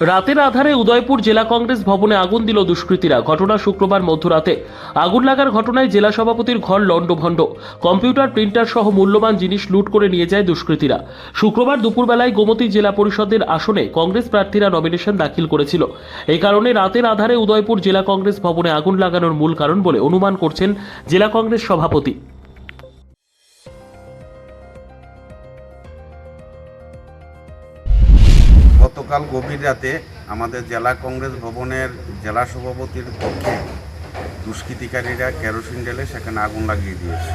রাতের আধারে উদয়পুর জেলা কংগ্রেস ভবনে আগুন দিল দুষ্কৃতীরা। ঘটনা শুক্রবার মধ্যরাতে। আগুন লাগার ঘটনায় জেলা সভাপতির ঘর লণ্ডভণ্ড। কম্পিউটার, প্রিন্টার সহ মূল্যবান জিনিস লুট করে নিয়ে যায় দুষ্কৃতীরা। শুক্রবার দুপুরবেলায় গোমতী জেলা পরিষদের আসনে কংগ্রেস প্রার্থীরা নমিনেশন দাখিল করেছিল। এই কারণে রাতের আধারে উদয়পুর জেলা কংগ্রেস ভবনে আগুন লাগানোর মূল কারণ বলে অনুমান করছেন জেলা কংগ্রেস সভাপতি। গতকাল গভীর রাতে আমাদের জেলা কংগ্রেস ভবনের জেলা সভাপতির পক্ষে দুষ্কৃতিকারীরা কেরোসিন ঢেলে সেখানে আগুন লাগিয়ে দিয়েছে।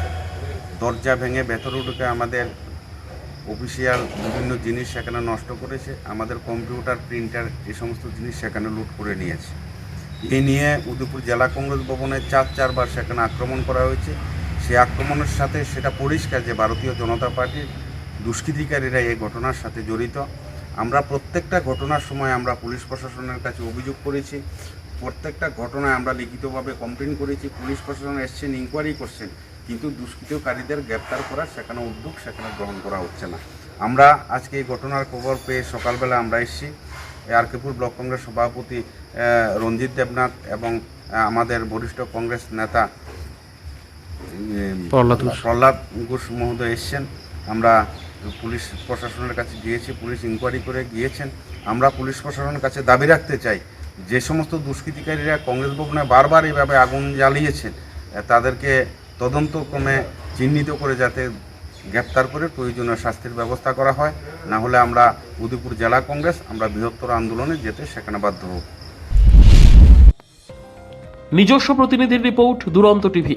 দরজা ভেঙে ভেতরে ঢুকে আমাদের অফিসিয়াল বিভিন্ন জিনিস সেখানে নষ্ট করেছে। আমাদের কম্পিউটার, প্রিন্টার এই সমস্ত জিনিস সেখানে লুট করে নিয়েছে। এই নিয়ে উদয়পুর জেলা কংগ্রেস ভবনে চার চারবার সেখানে আক্রমণ করা হয়েছে। সেই আক্রমণের সাথে সেটা পরিষ্কার যে ভারতীয় জনতা পার্টির দুষ্কৃতিকারীরা এই ঘটনার সাথে জড়িত। আমরা প্রত্যেকটা ঘটনার সময় আমরা পুলিশ প্রশাসনের কাছে অভিযোগ করেছি। প্রত্যেকটা ঘটনায় আমরা লিখিতভাবে কমপ্লেন করেছি। পুলিশ প্রশাসন এসছেন ইনকোয়ারি করছেন। কিন্তু দুষ্কৃতকারীদের গ্রেপ্তার করার সেখানে উদ্যোগ সেখানে গ্রহণ করা হচ্ছে না। আমরা আজকে এই ঘটনার খবর পেয়ে সকালবেলা আমরা এসেছি। আরকেপুর ব্লক কংগ্রেস সভাপতি রঞ্জিত দেবনাথ এবং আমাদের বরিষ্ঠ কংগ্রেস নেতা প্রহ্লাদ ঘোষ মহোদয় এসছেন। আমরা পুলিশ প্রশাসনের কাছে গিয়েছি, পুলিশ ইনকোয়ারি করে গিয়েছেন। আমরা পুলিশ প্রশাসনের কাছে দাবি রাখতে চাই, যে সমস্ত দুষ্কৃতিকারীরা কংগ্রেস ভবনে বারবার এইভাবে আগুন জ্বালিয়েছেন তাদেরকে তদন্তক্রমে চিহ্নিত করে যাতে গ্রেপ্তার করে প্রয়োজনীয় শাস্তির ব্যবস্থা করা হয়। না হলে আমরা উদয়পুর জেলা কংগ্রেস, আমরা বৃহত্তর আন্দোলনে যেতে সেখানে বাধ্য হব। নিজস্ব প্রতিনিধির রিপোর্ট দুরন্ত টিভি।